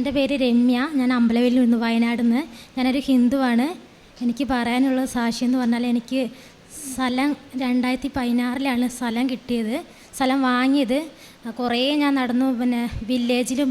എന്റെ പേര് രമ്യ. ഞാൻ അമ്പലവില്ലിൽ നിന്ന് വയനാട് നിന്ന് ഞാനൊരു ഹിന്ദുവാണ്. എനിക്ക് പറയാനുള്ള സാക്ഷി എന്ന് പറഞ്ഞാൽ എനിക്ക് സ്ഥലം രണ്ടായിരത്തി പതിനാറിലാണ് സ്ഥലം കിട്ടിയത്. സ്ഥലം വാങ്ങിയത്. കുറേ ഞാൻ നടന്നു. പിന്നെ വില്ലേജിലും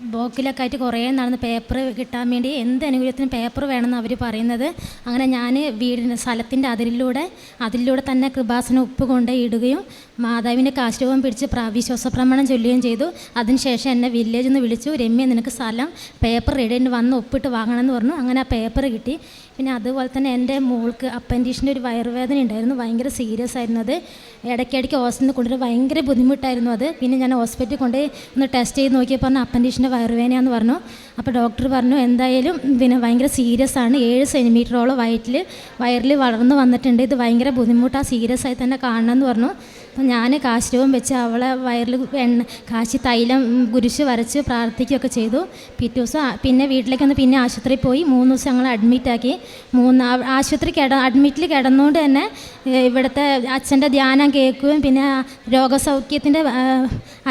ബ്ലോക്കിലൊക്കെ ആയിട്ട് കുറേ നടന്ന് പേപ്പർ കിട്ടാൻ വേണ്ടി എന്ത് അനുകൂലത്തിന് പേപ്പർ വേണമെന്ന് അവർ പറയുന്നത്. അങ്ങനെ ഞാൻ വീടിന് സ്ഥലത്തിന്റെ അതിരിലൂടെ അതിലൂടെ തന്നെ കൃപാസന ഉപ്പ് കൊണ്ട് ഇടുകയും മാതാവിന്റെ കാശ്രൂപം പിടിച്ച് വിശ്വാസ പ്രമാണം ചൊല്ലുകയും ചെയ്തു. അതിനുശേഷം എന്നെ വില്ലേജിൽ നിന്ന് വിളിച്ചു രമ്യ നിനക്ക് സ്ഥലം പേപ്പർ ഇടേണ്ടി വന്ന് ഒപ്പിട്ട് വാങ്ങണമെന്ന് പറഞ്ഞു. അങ്ങനെ ആ പേപ്പർ കിട്ടി. പിന്നെ അതുപോലെ തന്നെ എന്റെ മോൾക്ക് അപ്പൻഡീഷന്റെ ഒരു വയറുവേദന ഉണ്ടായിരുന്നു. ഭയങ്കര സീരിയസ് ആയിരുന്നു അത് ഇടയ്ക്കിടയ്ക്ക് ഹോസ്പിറ്റലിൽ കൊണ്ടുവരാൻ ഭയങ്കര ബുദ്ധിമുട്ടായിരുന്നു അത്. പിന്നെ ഞാൻ ഹോസ്പിറ്റലിൽ കൊണ്ടുപോയി ഒന്ന് ടെസ്റ്റ് ചെയ്ത് നോക്കിയപ്പോൾ പറഞ്ഞു അപ്പൻഡീഷിന്റെ വയറുവേദനയാന്ന് പറഞ്ഞു. അപ്പോൾ ഡോക്ടർ പറഞ്ഞു എന്തായാലും പിന്നെ ഭയങ്കര സീരിയസ് ആണ്. ഏഴ് സെന്റിമീറ്ററോളം വയറ്റിൽ വയറിൽ വളർന്നു വന്നിട്ടുണ്ട്. ഇത് ഭയങ്കര ബുദ്ധിമുട്ടാണ് സീരിയസ് ആയി തന്നെ കാണണമെന്ന് പറഞ്ഞു. അപ്പം ഞാൻ കാശ്രൂപം വെച്ച് അവളെ വയറിൽ എണ്ണ കാശി തൈലം കുരിശ് വരച്ച് പ്രാർത്ഥിക്കുകയൊക്കെ ചെയ്തു. പിറ്റേ ദിവസം പിന്നെ വീട്ടിലേക്ക് വന്ന് പിന്നെ ആശുപത്രിയിൽ പോയി. മൂന്ന് ദിവസം ഞങ്ങൾ അഡ്മിറ്റാക്കി മൂന്ന് ആശുപത്രി കിട അഡ്മിറ്റിൽ കിടന്നുകൊണ്ട് തന്നെ ഇവിടുത്തെ അച്ഛന്റെ ധ്യാനം കേൾക്കുകയും പിന്നെ രോഗസൗഖ്യത്തിന്റെ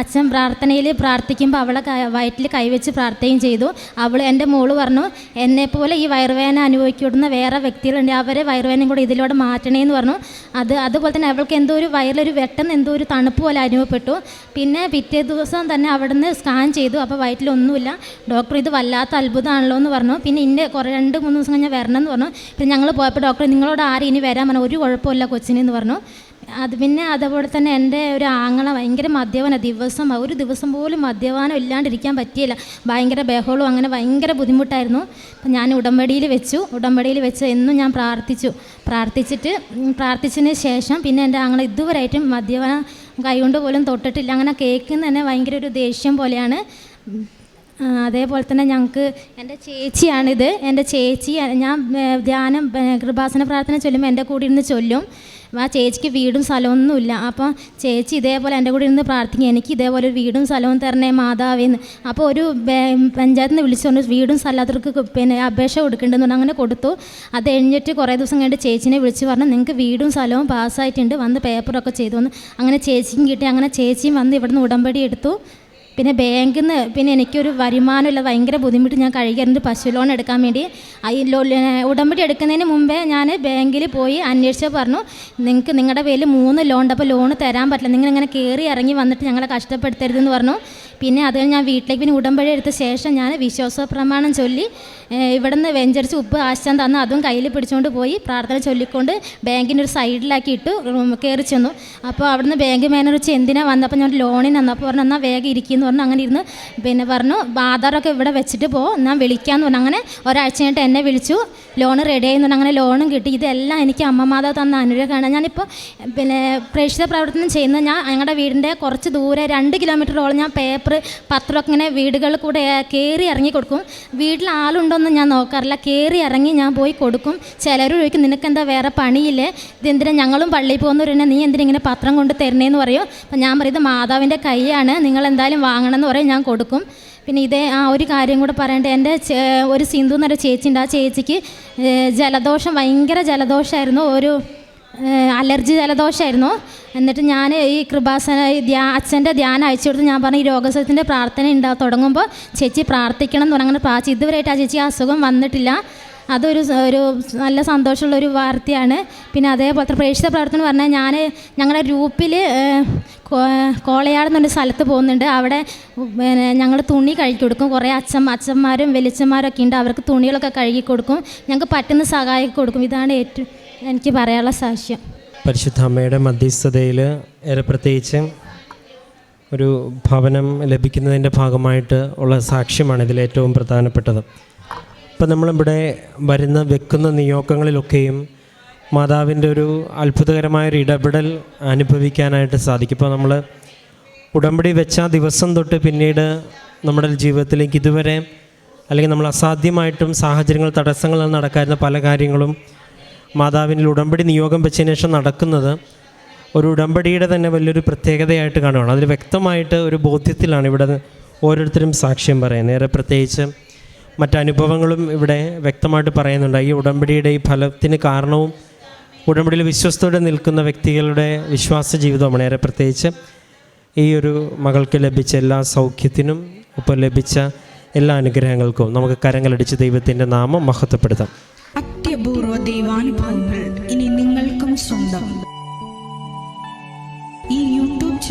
അച്ഛൻ പ്രാർത്ഥനയിൽ പ്രാർത്ഥിക്കുമ്പോൾ അവളെ വയറ്റിൽ കൈവച്ച് പ്രാർത്ഥിക്കുകയും ചെയ്തു. അവൾ എന്റെ മോൾ പറഞ്ഞു എന്നെപ്പോലെ ഈ വയറുവേദന അനുഭവിക്കുന്ന വേറെ വ്യക്തികളുണ്ട്. അവരെ വയറുവേദനയും കൂടെ ഇതിലൂടെ മാറ്റണേന്ന് പറഞ്ഞു. അത് അതുപോലെ തന്നെ അവൾക്ക് എന്തോ ഒരു വയറിലൊരു പെട്ടെന്ന് എന്തോ ഒരു തണുപ്പ് പോലെ അനുഭവപ്പെട്ടു. പിന്നെ പിറ്റേ ദിവസം തന്നെ അവിടുന്ന് സ്കാൻ ചെയ്തു. അപ്പോൾ വയറ്റിലൊന്നുമില്ല. ഡോക്ടർ ഇത് വല്ലാത്ത അത്ഭുതമാണല്ലോ എന്ന് പറഞ്ഞു. പിന്നെ ഇന്നെ കുറേ രണ്ട് മൂന്ന് ദിവസം കഴിഞ്ഞാൽ വരണം എന്ന് പറഞ്ഞു. പിന്നെ ഞങ്ങൾ പോയപ്പോൾ ഡോക്ടർ നിങ്ങളോട് ആരും ഇനി വരാൻ പറഞ്ഞു? ഒരു കുഴപ്പമില്ല കൊച്ചിനെന്ന് പറഞ്ഞു. അത് പിന്നെ അതേപോലെ തന്നെ എന്റെ ഒരു ആങ്ങള ഭയങ്കര മദ്യപാന ദിവസം. ഒരു ദിവസം പോലും മദ്യപാനം ഇല്ലാണ്ടിരിക്കാൻ പറ്റിയില്ല. ഭയങ്കര ബഹളവും അങ്ങനെ ഭയങ്കര ബുദ്ധിമുട്ടായിരുന്നു. അപ്പം ഞാൻ ഉടമ്പടിയിൽ വെച്ചു. ഉടമ്പടിയിൽ വെച്ച് എന്നും ഞാൻ പ്രാർത്ഥിച്ചു. പ്രാർത്ഥിച്ചിട്ട് പ്രാർത്ഥിച്ചതിന് ശേഷം പിന്നെ എന്റെ ആങ്ങള ഇതുവരെയായിട്ടും മദ്യപാനം കൈകൊണ്ട് പോലും തൊട്ടിട്ടില്ല. അങ്ങനെ കേൾക്കുന്ന തന്നെ ഭയങ്കര ഒരു ദേഷ്യം പോലെയാണ്. അതേപോലെ തന്നെ ഞങ്ങൾക്ക് എന്റെ ചേച്ചിയാണിത്. എന്റെ ചേച്ചി ഞാൻ ധ്യാനം കൃപാസന പ്രാർത്ഥന ചൊല്ലുമ്പോൾ എന്റെ കൂടെ ഇരുന്ന് ചൊല്ലും. ആ ചേച്ചിക്ക് വീടും സ്ഥലമൊന്നുമില്ല അപ്പോൾ ചേച്ചി ഇതേപോലെ എന്റെ കൂടെ ഇരുന്ന് പ്രാർത്ഥിക്കും. എനിക്ക് ഇതേപോലെ ഒരു വീടും സ്ഥലവും തരണേ മാതാവേന്ന്. അപ്പോൾ ഒരു പഞ്ചായത്തിൽ നിന്ന് വിളിച്ചുകൊണ്ട് വീടും സ്ഥലത്തവർക്ക് പിന്നെ അപേക്ഷ കൊടുക്കേണ്ടതെന്ന് അങ്ങനെ കൊടുത്തു. അത് കഴിഞ്ഞിട്ട് കുറേ ദിവസം കഴിഞ്ഞിട്ട് ചേച്ചിനെ വിളിച്ച് പറഞ്ഞു നിങ്ങൾക്ക് വീടും സ്ഥലവും പാസ്സായിട്ടുണ്ട്. വന്ന് പേപ്പറൊക്കെ ചെയ്തു വന്ന് അങ്ങനെ ചേച്ചിക്കും കിട്ടി. അങ്ങനെ ചേച്ചിയും വന്ന് ഇവിടുന്ന് ഉടമ്പടി എടുത്തു. പിന്നെ ബാങ്കിൽ നിന്ന് പിന്നെ എനിക്കൊരു വരുമാനമില്ല ഭയങ്കര ബുദ്ധിമുട്ട് ഞാൻ കഴിക്കാറുണ്ട് പശു ലോൺ എടുക്കാൻ വേണ്ടി. ഈ ഉടമ്പടി എടുക്കുന്നതിന് മുമ്പേ ഞാൻ ബാങ്കിൽ പോയി അന്വേഷിച്ച് പറഞ്ഞു നിങ്ങൾക്ക് നിങ്ങളുടെ പേരിൽ മൂന്ന് ലോൺ അപ്പോൾ ലോൺ തരാൻ പറ്റില്ല. നിങ്ങൾ ഇങ്ങനെ കയറി ഇറങ്ങി വന്നിട്ട് ഞങ്ങളെ കഷ്ടപ്പെടുത്തരുതെന്ന് പറഞ്ഞു. പിന്നെ അത് ഞാൻ വീട്ടിലേക്ക് പിന്നെ ഉടമ്പടി എടുത്ത ശേഷം ഞാൻ വിശ്വാസ പ്രമാണം ചൊല്ലി ഇവിടെ നിന്ന് വെഞ്ചരിച്ച് ഉപ്പ് ആശാൻ തന്ന അതും കയ്യിൽ പിടിച്ചുകൊണ്ട് പോയി പ്രാർത്ഥന ചൊല്ലിക്കൊണ്ട് ബാങ്കിന്റെ ഒരു സൈഡിലാക്കി ഇട്ടു കയറി ചെന്നു. അപ്പോൾ അവിടുന്ന് ബാങ്ക് മാനേജർ വെച്ച് എന്തിനാ വന്നപ്പോൾ ഞാൻ ലോണിന് വന്നു. അപ്പോൾ പറഞ്ഞു എന്നാൽ വേഗം ഇരിക്കുമെന്ന് പറഞ്ഞു അങ്ങനെ ഇരുന്ന് പിന്നെ പറഞ്ഞു ആധാറൊക്കെ ഇവിടെ വെച്ചിട്ട് പോ ഞാൻ വിളിക്കാമെന്ന് പറഞ്ഞു. അങ്ങനെ ഒരാഴ്ച കഴിഞ്ഞിട്ട് എന്നെ വിളിച്ചു. ലോൺ റെഡി ആയിരുന്നു അങ്ങനെ ലോണും കിട്ടി. ഇതെല്ലാം എനിക്ക് അമ്മമാത തന്ന അനുഗ്രഹമാണ് ഞാനിപ്പോൾ പിന്നെ പ്രേക്ഷിത പ്രവർത്തനം ചെയ്യുന്ന ഞാൻ ഞങ്ങളുടെ വീടിന്റെ കുറച്ച് ദൂരെ രണ്ട് കിലോമീറ്ററോളം ഞാൻ പേപ്പർ പത്രമൊക്കെ ഇങ്ങനെ വീടുകളിൽ കൂടെ കയറി ഇറങ്ങി കൊടുക്കും. വീട്ടിൽ ആളുണ്ടോയെന്ന് ഞാൻ നോക്കാറില്ല. കയറി ഇറങ്ങി ഞാൻ പോയി കൊടുക്കും. ചിലർ ചോദിക്കും നിനക്കെന്താ വേറെ പണിയില്ലേ? ഇതെന്തിനാ ഞങ്ങളും പള്ളിയിൽ പോകുന്നവരെന്നെ നീ എന്തിനാ ഇങ്ങനെ പത്രം കൊണ്ട് തരണേന്ന് പറയും. അപ്പം ഞാൻ പറയും ഇത് മാതാവിന്റെ കൈയാണ്. നിങ്ങൾ എന്തായാലും എന്ന് പറയും ഞാൻ കൊടുക്കും. പിന്നെ ഇതേ ആ ഒരു കാര്യം കൂടെ പറയണ്ടേ എന്റെ ഒരു സിന്ധു എന്നൊരു ചേച്ചി ഉണ്ട് ആ ചേച്ചിക്ക് ജലദോഷം ഭയങ്കര ജലദോഷമായിരുന്നു ഒരു അലർജി ജലദോഷമായിരുന്നു എന്നിട്ട് ഞാൻ ഈ കൃപാസന ധ്യാ അച്ഛന്റെ ധ്യാനം അയച്ചു കൊടുത്ത് ഞാൻ പറഞ്ഞു ഈ രോഗസത്തിന്റെ പ്രാർത്ഥന ഉണ്ടാ തുടങ്ങുമ്പോൾ ചേച്ചി പ്രാർത്ഥിക്കണം എന്ന് പറഞ്ഞു അങ്ങനെ പ്രാർത്ഥിച്ചു ഇതുവരെയായിട്ട് ആ ചേച്ചി അസുഖം വന്നിട്ടില്ല. അതൊരു ഒരു നല്ല സന്തോഷമുള്ള ഒരു വാർത്തയാണ്. പിന്നെ അതേപോലത്തെ പ്രേക്ഷിത പ്രവർത്തനം എന്ന് പറഞ്ഞാൽ ഞാൻ ഞങ്ങളുടെ ഗ്രൂപ്പിൽ കോളയാട് എന്നൊരു സ്ഥലത്ത് പോകുന്നുണ്ട്. അവിടെ പിന്നെ ഞങ്ങൾ തുണി കഴുകി കൊടുക്കും. കുറേ അച്ഛൻ അച്ഛന്മാരും വെളിച്ചന്മാരും ഒക്കെ ഉണ്ട്. അവർക്ക് തുണികളൊക്കെ കഴുകി കൊടുക്കും. ഞങ്ങൾക്ക് പറ്റുന്ന സഹായം കൊടുക്കും. ഇതാണ് ഏറ്റവും എനിക്ക് പറയാനുള്ള സാക്ഷ്യം. പരിശുദ്ധ അമ്മയുടെ മധ്യസ്ഥതയിൽ പ്രത്യേകിച്ച് ഒരു ഭവനം ലഭിക്കുന്നതിന്റെ ഭാഗമായിട്ട് ഉള്ള സാക്ഷ്യമാണ് ഇതിൽ ഏറ്റവും പ്രധാനപ്പെട്ടത്. ഇപ്പം നമ്മളിവിടെ വരുന്ന വെക്കുന്ന നിയോഗങ്ങളിലൊക്കെയും മാതാവിന്റെ ഒരു അത്ഭുതകരമായൊരു ഇടപെടൽ അനുഭവിക്കാനായിട്ട് സാധിക്കും. ഇപ്പോൾ നമ്മൾ ഉടമ്പടി വെച്ച ദിവസം തൊട്ട് പിന്നീട് നമ്മുടെ ജീവിതത്തിലേക്ക് ഇതുവരെ അല്ലെങ്കിൽ നമ്മൾ അസാധ്യമായിട്ടും സാഹചര്യങ്ങൾ തടസ്സങ്ങൾ നടക്കാരുന്ന പല കാര്യങ്ങളും മാതാവിന്റെ ഉടമ്പടി നിയോഗം വെച്ചതിന് ശേഷം നടക്കുന്നത് ഒരു ഉടമ്പടിയുടെ തന്നെ വലിയൊരു പ്രത്യേകതയായിട്ട് കാണുകയാണ് അതിൽ വ്യക്തമായിട്ട് ഒരു ബോധ്യത്തിലാണ് ഇവിടെ ഓരോരുത്തരും സാക്ഷ്യം പറയുന്നത്. ഏറെ പ്രത്യേകിച്ച് മറ്റനുഭവങ്ങളും ഇവിടെ വ്യക്തമായിട്ട് പറയുന്നുണ്ട്. ഈ ഉടമ്പടിയുടെ ഈ ഫലത്തിന് കാരണവും ഉടമ്പടിയിൽ വിശ്വസ്തയോടെ നിൽക്കുന്ന വ്യക്തികളുടെ വിശ്വാസ ജീവിതമാണ് ഏറെ പ്രത്യേകിച്ച് ഈ ഒരു മകൾക്ക് ലഭിച്ച എല്ലാ സൗഖ്യത്തിനും ഒപ്പം ലഭിച്ച എല്ലാ അനുഗ്രഹങ്ങൾക്കും നമുക്ക് കരങ്ങളടിച്ച് ദൈവത്തിന്റെ നാമം മഹത്വപ്പെടുത്താം. അത്യപൂർവ ദൈവാനുഭവങ്ങൾ ഇനി നിങ്ങൾക്കും സ്വന്തം.